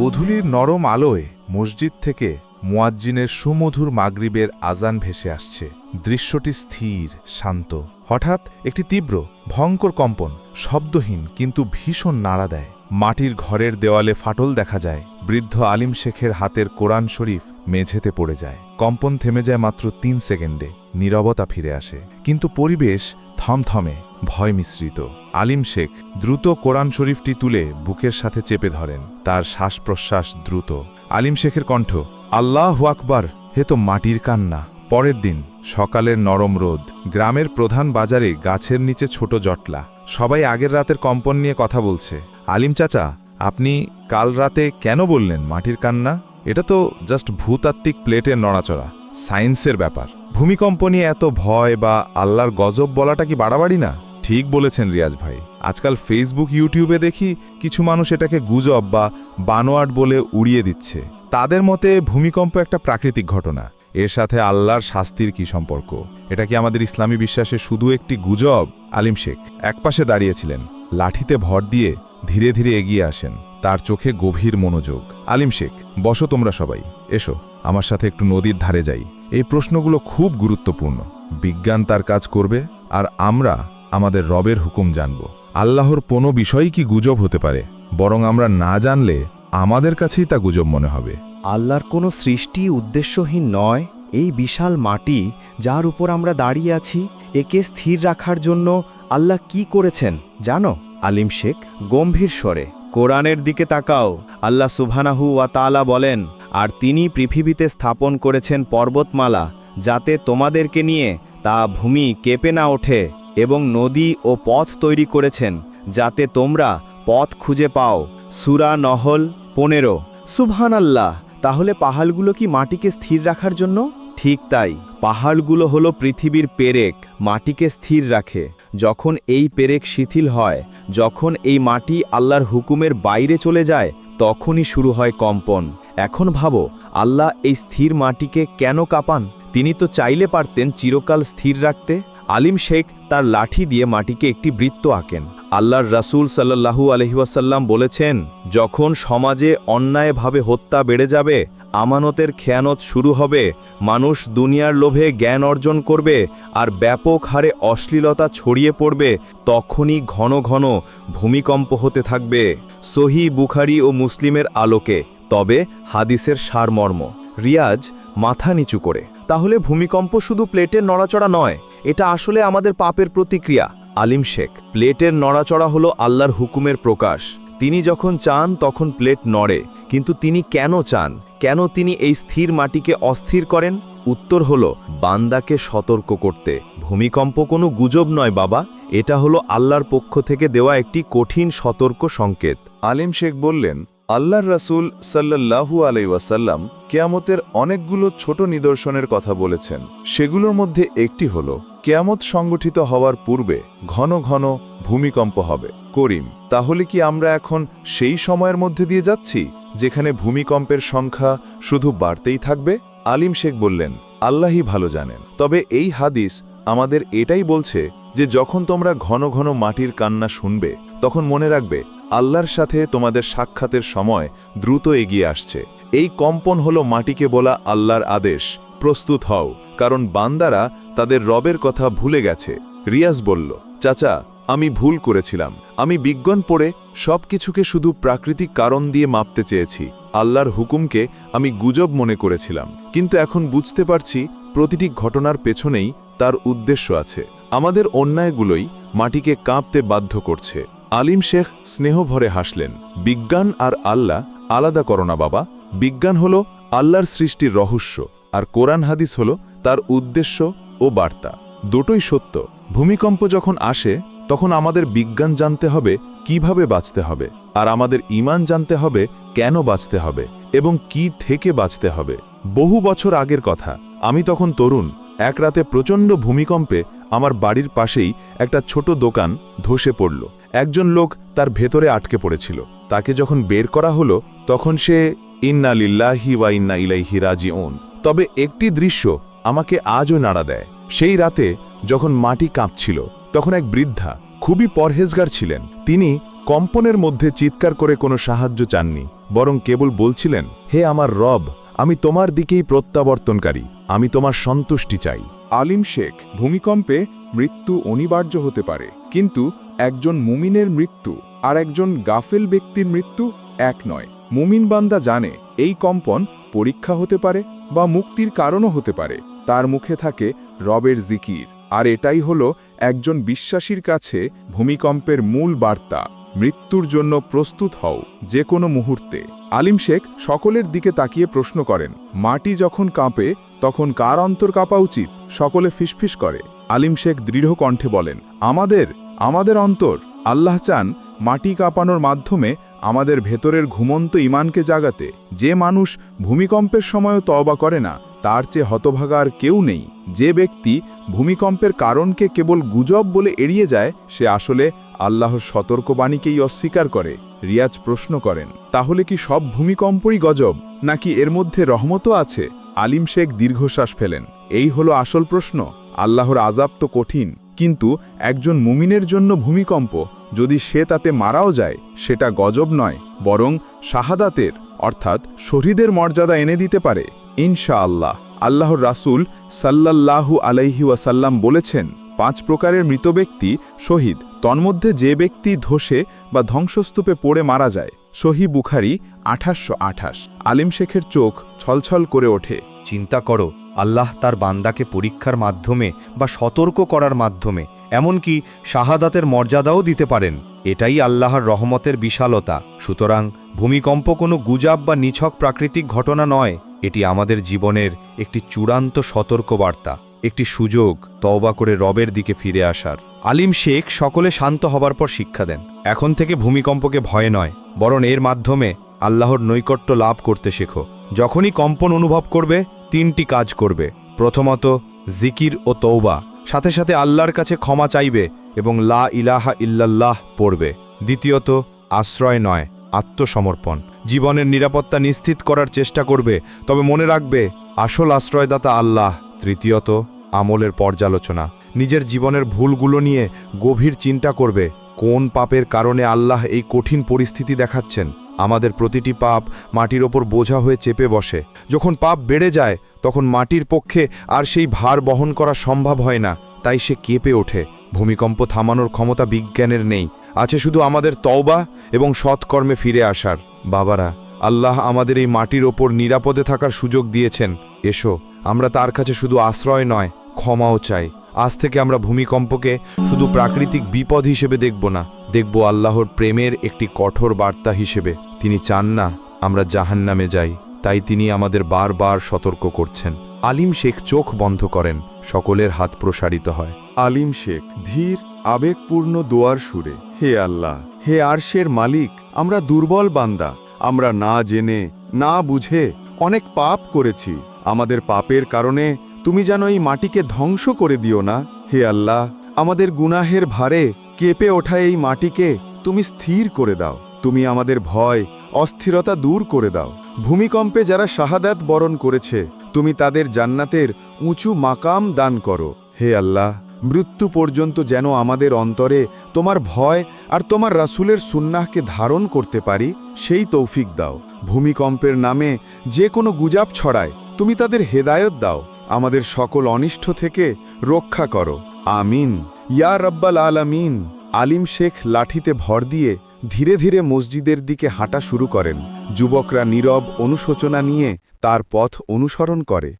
গোধূলির নরম আলোয় মসজিদ থেকে মুয়াজ্জিনের সুমধুর মাগরিবের আজান ভেসে আসছে। দৃশ্যটি স্থির, শান্ত। হঠাৎ একটি তীব্র, ভয়ঙ্কর কম্পন, শব্দহীন কিন্তু ভীষণ নাড়া দেয়। মাটির ঘরের দেওয়ালে ফাটল দেখা যায়। বৃদ্ধ আলিম শেখের হাতের কোরআন শরীফ মেঝেতে পড়ে যায়। কম্পন থেমে যায় মাত্র তিন সেকেন্ডে। নীরবতা ফিরে আসে। কিন্তু পরিবেশ থমথমে, ভয় মিশ্রিত। আলিম শেখ দ্রুত কোরআন শরীফটি তুলে বুকের সাথে চেপে ধরেন। তার শ্বাস প্রশ্বাস দ্রুত। আলিম শেখের কণ্ঠ, আল্লাহ আকবার, হে তো মাটির কান্না। পরের দিন, সকালের নরম রোদ, গ্রামের প্রধান বাজারে গাছের নিচে ছোট জটলা। সবাই আগের রাতের কম্পন নিয়ে কথা বলছে। আলিম চাচা, আপনি কাল রাতে কেন বললেন মাটির কান্না? এটা তো জাস্ট ভূতাত্ত্বিক প্লেটের নড়াচড়া, সায়েন্সের ব্যাপার। ভূমিকম্প নিয়ে এত ভয় বা আল্লাহর গজব বলাটা কি বাড়াবাড়ি না? ঠিক বলেছেন রিয়াজ ভাই। আজকাল ফেসবুক ইউটিউবে দেখি কিছু মানুষ এটাকে গুজব বা বানোয়াট বলে উড়িয়ে দিচ্ছে। তাদের মতে ভূমিকম্প একটা প্রাকৃতিক ঘটনা। এর সাথে আল্লাহর শাস্তির কি সম্পর্ক? এটা কি আমাদের ইসলামী বিশ্বাসে শুধু একটি গুজব? আলিম শেখ একপাশে দাঁড়িয়েছিলেন, লাঠিতে ভর দিয়ে ধীরে ধীরে এগিয়ে আসেন। তার চোখে গভীর মনোযোগ। আলিম শেখ, বসো তোমরা সবাই। এসো, আমার সাথে একটু নদীর ধারে যাই। এই প্রশ্নগুলো খুব গুরুত্বপূর্ণ। বিজ্ঞান তার কাজ করবে, আর আমরা আমাদের রবের হুকুম জানব। আল্লাহর কোনো বিষয়ই কি গুজব হতে পারে, বরং আমরা না জানলে আমাদের কাছেই তা গুজব মনে হবে। আল্লাহর কোনো সৃষ্টি উদ্দেশ্যহীন নয়, এই বিশাল মাটি যার উপর আমরা দাঁড়িয়ে আছি, একে স্থির রাখার জন্য আল্লাহ কি করেছেন জানো? আলিম শেখ, গম্ভীর স্বরে, কোরআনের দিকে তাকাও, আল্লাহ সুবহানাহু ওয়া তাআলা বলেন, আর তিনি পৃথিবীতে স্থাপন করেছেন পর্বতমালা, যাতে তোমাদেরকে নিয়ে তা ভূমি কেঁপে না ওঠে। এবং নদী ও পথ তৈরি করেছেন, যাতে তোমরা পথ খুঁজে পাও। সুরা নহল পনেরো। সুবহান আল্লাহ তাহলে পাহাড়গুলো কি মাটিকে স্থির রাখার জন্য? ঠিক তাই। পাহাড়গুলো হলো পৃথিবীর পেরেক, মাটিকে স্থির রাখে। যখন এই পেরেক শিথিল হয়, যখন এই মাটি আল্লাহর হুকুমের বাইরে চলে যায়, তখনই শুরু হয় কম্পন। এখন ভাবো, আল্লাহ এই স্থির মাটিকে কেন কাঁপান? তিনি তো চাইলে পারতেন চিরকাল স্থির রাখতে। আলিম শেখ তার লাঠি দিয়ে মাটিকে একটি বৃত্ত আঁকেন। আল্লাহর রাসূল সাল্লাহু আলহিউসাল্লাম বলেছেন, যখন সমাজে অন্যায়ভাবে হত্যা বেড়ে যাবে, আমানতের খেয়ানত শুরু হবে, মানুষ দুনিয়ার লোভে জ্ঞান অর্জন করবে আর ব্যাপক হারে অশ্লীলতা ছড়িয়ে পড়বে, তখনই ঘন ঘন ভূমিকম্প হতে থাকবে। সহি বুখারি ও মুসলিমের আলোকে, তবে হাদিসের সারমর্ম। রিয়াজ মাথা নিচু করে। তাহলে ভূমিকম্প শুধু প্লেটের নড়াচড়া নয় এটা আসলে আমাদের পাপের প্রতিক্রিয়া, আলিম শেখ। প্লেটের নড়াচড়া হলো আল্লাহর হুকুমের প্রকাশ। তিনি যখন চান, তখন প্লেট নড়ে। কিন্তু তিনি কেন চান? কেন তিনি এই স্থির মাটিকে অস্থির করেন? উত্তর হল, বান্দাকে সতর্ক করতে। ভূমিকম্প কোনো গুজব নয়, বাবা। এটা হলো আল্লাহর পক্ষ থেকে দেওয়া একটি কঠিন সতর্ক সংকেত। আলিম শেখ বললেন আল্লাহর রাসূল সাল্লাল্লাহু আলাইসাল্লাম কেয়ামতের অনেকগুলো ছোট নিদর্শনের কথা বলেছেন। সেগুলোর মধ্যে একটি হল, কেয়ামত সংগঠিত হওয়ার পূর্বে ঘন ঘন ভূমিকম্প হবে। করিম, তাহলে কি আমরা এখন সেই সময়ের মধ্যে দিয়ে যাচ্ছি, যেখানে ভূমিকম্পের সংখ্যা শুধু বাড়তেই থাকবে? আলিম শেখ বললেন, আল্লাহই ভালো জানেন। তবে এই হাদিস আমাদের এটাই বলছে যে যখন তোমরা ঘন ঘন মাটির কান্না শুনবে, তখন মনে রাখবে আল্লাহর সাথে তোমাদের সাক্ষাতের সময় দ্রুত এগিয়ে আসছে। এই কম্পন হলো মাটিকে বলা আল্লাহর আদেশ, প্রস্তুত হও, কারণ বান্দারা তাদের রবের কথা ভুলে গেছে। রিয়াজ বলল, চাচা, আমি ভুল করেছিলাম। আমি বিজ্ঞান পড়ে সব কিছুকে শুধু প্রাকৃতিক কারণ দিয়ে মাপতে চেয়েছি। আল্লাহর হুকুমকে আমি গুজব মনে করেছিলাম। কিন্তু এখন বুঝতে পারছি প্রতিটি ঘটনার পেছনেই তার উদ্দেশ্য আছে। আমাদের অন্যায়গুলোই মাটিকে কাঁপতে বাধ্য করছে। আলিম শেখ স্নেহভরে হাসলেন। বিজ্ঞান আর আল্লাহ আলাদা করো না বাবা। বিজ্ঞান হল আল্লাহর সৃষ্টির রহস্য, আর কোরআন হাদিস হল তার উদ্দেশ্য ও বার্তা। দুটোই সত্য। ভূমিকম্প যখন আসে, তখন আমাদের বিজ্ঞান জানতে হবে কীভাবে বাঁচতে হবে, আর আমাদের ইমান জানতে হবে কেন বাঁচতে হবে, এবং কি থেকে বাঁচতে হবে। বহু বছর আগের কথা। আমি তখন তরুণ, এক রাতে প্রচণ্ড ভূমিকম্পে আমার বাড়ির পাশেই একটা ছোট দোকান ধসে পড়ল। একজন লোক তার ভেতরে আটকে পড়েছিল। তাকে যখন বের করা হলো, তখন সে, ইন্না লিল্লাহি ওয়া ইন্না ইলাইহি রাজিউন। তবে একটি দৃশ্য আমাকে আজও নাড়া দেয়। সেই রাতে যখন মাটি কাঁপছিল, তখন এক বৃদ্ধা খুবই পরহেজগার ছিলেন। তিনি কম্পনের মধ্যে চিৎকার করে কোনো সাহায্য চাননি, বরং কেবল বলছিলেন, হে আমার রব, আমি তোমার দিকেই প্রত্যাবর্তনকারী, আমি তোমার সন্তুষ্টি চাই। আলিম শেখ ভূমিকম্পে মৃত্যু অনিবার্য হতে পারে। কিন্তু একজন মুমিনের মৃত্যু আর একজন গাফেল ব্যক্তির মৃত্যু এক নয়। মুমিন বান্দা জানে এই কম্পন পরীক্ষা হতে পারে বা মুক্তির কারণও হতে পারে। তার মুখে থাকে রবের জিকির। আর এটাই হলো একজন বিশ্বাসীর কাছে ভূমিকম্পের মূল বার্তা। মৃত্যুর জন্য প্রস্তুত হও যে কোনো মুহূর্তে। আলিম শেখ সকলের দিকে তাকিয়ে প্রশ্ন করেন, মাটি যখন কাঁপে, তখন কার অন্তর কাঁপা উচিত? সকলে ফিসফিস করে। আলিম শেখ দৃঢ় কণ্ঠে বলেন, আমাদের আমাদের অন্তর। আল্লাহ চান মাটি কাঁপানোর মাধ্যমে আমাদের ভেতরের ঘুমন্ত ইমানকে জাগাতে। যে মানুষ ভূমিকম্পের সময়ও তওবা করে না, তার চেয়ে হতভাগা আর কেউ নেই। যে ব্যক্তি ভূমিকম্পের কারণকে কেবল গুজব বলে এড়িয়ে যায়, সে আসলে আল্লাহর সতর্কবাণীকেই অস্বীকার করে, রিয়াজ প্রশ্ন করেন, তাহলে কি সব ভূমিকম্পই গজব? নাকি এর মধ্যে রহমতও আছে? আলিম শেখ দীর্ঘশ্বাস ফেলেন, এই হলো আসল প্রশ্ন, আল্লাহর আজাব তো কঠিন, কিন্তু একজন মুমিনের জন্য ভূমিকম্প, যদি সে তাতে মারাও যায়, সেটা গজব নয়, বরং শাহাদাতের, অর্থাৎ শহীদের মর্যাদা এনে দিতে পারে। ইনশা আল্লাহ আল্লাহর রাসূল সাল্লাল্লাহু আলাইহি ওয়াসাল্লাম বলেছেন পাঁচ প্রকারের মৃত ব্যক্তি শহীদ। তন্মধ্যে যে ব্যক্তি ধসে বা ধ্বংসস্তূপে পড়ে মারা যায় সহি বুখারি আঠাশশো আঠাশ। আলিম শেখের চোখ ছলছল করে ওঠে। চিন্তা করো, আল্লাহ তার বান্দাকে পরীক্ষার মাধ্যমে বা সতর্ক করার মাধ্যমে, এমনকি শাহাদাতের মর্যাদাও দিতে পারেন। এটাই আল্লাহর রহমতের বিশালতা। সুতরাং ভূমিকম্প কোনো গুজাব বা নিছক প্রাকৃতিক ঘটনা নয়, এটি আমাদের জীবনের একটি চূড়ান্ত সতর্কবার্তা। একটি সুযোগ তওবা করে রবের দিকে ফিরে আসার। আলিম শেখ সকলে শান্ত হবার পর শিক্ষা দেন। এখন থেকে ভূমিকম্পকে ভয় নয়, বরং এর মাধ্যমে আল্লাহর নৈকট্য লাভ করতে শেখো। যখনই কম্পন অনুভব করবে, তিনটি কাজ করবে। প্রথমত, জিকির ও তৌবা সাথে সাথে আল্লাহর কাছে ক্ষমা চাইবে এবং লা ইলাহা ইল্লাল্লাহ পড়বে। দ্বিতীয়ত, আশ্রয় নয়, আত্মসমর্পণ। জীবনের নিরাপত্তা নিশ্চিত করার চেষ্টা করবে, তবে মনে রাখবে, আসল আশ্রয়দাতা আল্লাহ। তৃতীয়ত, আমলের পর্যালোচনা। নিজের জীবনের ভুলগুলো নিয়ে গভীর চিন্তা করবে, কোন পাপের কারণে আল্লাহ এই কঠিন পরিস্থিতি দেখাচ্ছেন। আমাদের প্রতিটি পাপ মাটির ওপর বোঝা হয়ে চেপে বসে। যখন পাপ বেড়ে যায়, তখন মাটির পক্ষে আর সেই ভার বহন করা সম্ভব হয় না, তাই সে কেঁপে ওঠে। ভূমিকম্প থামানোর ক্ষমতা বিজ্ঞানের নেই, আছে শুধু আমাদের তওবা এবং সৎকর্মে ফিরে আসার। বাবারা আল্লাহ আমাদের এই মাটির ওপর নিরাপদে থাকার সুযোগ দিয়েছেন। এসো, আমরা তার কাছে শুধু আশ্রয় নয়, ক্ষমাও চাই। আজ থেকে আমরা ভূমিকম্পকে শুধু প্রাকৃতিক বিপদ হিসেবে দেখব না, দেখব আল্লাহর প্রেমের একটি কঠোর বার্তা হিসেবে। তিনি চান না আমরা জাহান্নামে যাই, তাই তিনি আমাদের বারবার সতর্ক করছেন। আলিম শেখ চোখ বন্ধ করেন, সকলের হাত প্রসারিত হয়। আলিম শেখ, ধীর, আবেগপূর্ণ দোয়ার সুরে, হে আল্লাহ, হে আরশের মালিক, আমরা দুর্বল বান্দা। আমরা না জেনে, না বুঝে অনেক পাপ করেছি। আমাদের পাপের কারণে তুমি যেন এই মাটিকে ধ্বংস করে দিও না। হে আল্লাহ, আমাদের গুনাহের ভারে কেঁপে ওঠা এই মাটিকে তুমি স্থির করে দাও। তুমি আমাদের ভয়, অস্থিরতা দূর করে দাও। ভূমিকম্পে যারা শাহাদাত বরণ করেছে, তুমি তাদের জান্নাতের উঁচু মাকাম দান করো। হে আল্লাহ মৃত্যু পর্যন্ত যেন আমাদের অন্তরে তোমার ভয় আর তোমার রাসূলের সুন্নাহকে ধারণ করতে পারি, সেই তৌফিক দাও। ভূমিকম্পের নামে যে কোনো গুজাব ছড়ায়, তুমি তাদের হেদায়ত দাও। আমাদের সকল অনিষ্ট থেকে রক্ষা করো। আমিন। ইয়া রব্বাল আলামিন। আলিম শেখ লাঠিতে ভর দিয়ে ধীরে ধীরে মসজিদের দিকে হাঁটা শুরু করেন। যুবকরা নীরব অনুশোচনা নিয়ে তার পথ অনুসরণ করে।